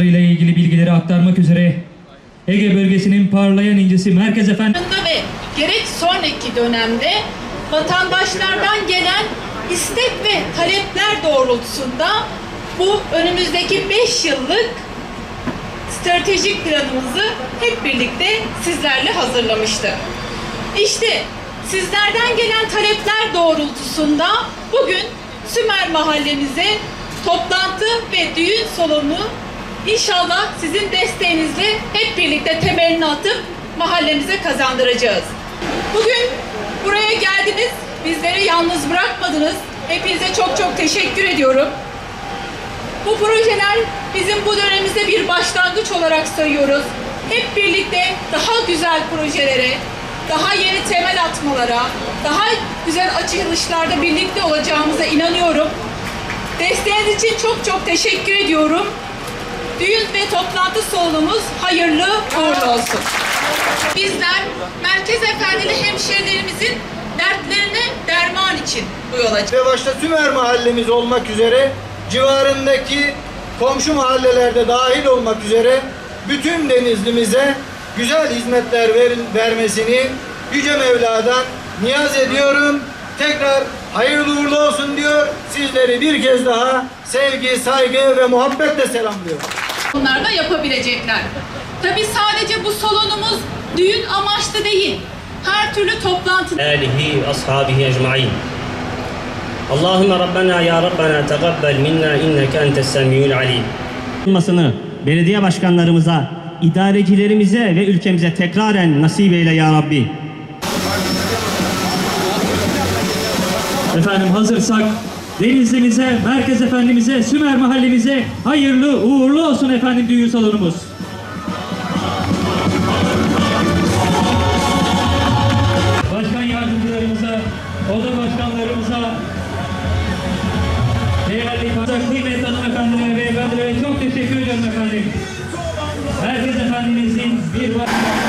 ile ilgili bilgileri aktarmak üzere Ege bölgesinin parlayan incisi Merkez Efendi ve gerek sonraki dönemde vatandaşlardan gelen istek ve talepler doğrultusunda bu önümüzdeki 5 yıllık stratejik planımızı hep birlikte sizlerle hazırlamıştı. İşte sizlerden gelen talepler doğrultusunda bugün Sümer mahallemize toplantı ve düğün salonu inşallah sizin desteğinizle hep birlikte temelini atıp mahallemize kazandıracağız. Bugün buraya geldiniz, bizleri yalnız bırakmadınız. Hepinize çok çok teşekkür ediyorum. Bu projeler bizim bu dönemimizde bir başlangıç olarak sayıyoruz. Hep birlikte daha güzel projelere, daha yeni temel atmalara, daha güzel açılışlarda birlikte olacağımıza inanıyorum. Desteğiniz için çok çok teşekkür ediyorum. Düğün ve toplantı salonumuz hayırlı uğurlu olsun. Bizler Merkez Efendili hemşehrilerimizin dertlerine derman için bu yola ve başta Sümer mahallemiz olmak üzere civarındaki komşu mahallelerde dahil olmak üzere bütün Denizlimize güzel hizmetler ver- vermesini Yüce Mevla'dan niyaz ediyorum. Tekrar hayırlı uğurlu olsun diyor. Sizleri bir kez daha sevgi, saygı ve muhabbetle selamlıyorum. Bunlar da yapabilecekler. Tabii sadece bu salonumuz düğün amaçlı değil. Her türlü toplantı. Alihi ashabihi ecmaîn. Allahümme Rabbena ya Rabbena tegabbel minna inneke entes semiyul alim. Masını belediye başkanlarımıza, idarecilerimize ve ülkemize tekraren nasip eyle ya Rabbi. Efendim hazırsak Denizli'mize, Merkez Efendimiz'e, Sümer Mahallemize hayırlı uğurlu olsun efendim düğün salonumuz. Başkan yardımcılarımıza, oda başkanlarımıza, değerli kadar kıymetli hanımefendilere, beyefendilere çok teşekkür ediyorum efendim. Herkes Efendimiz'in bir başkanı.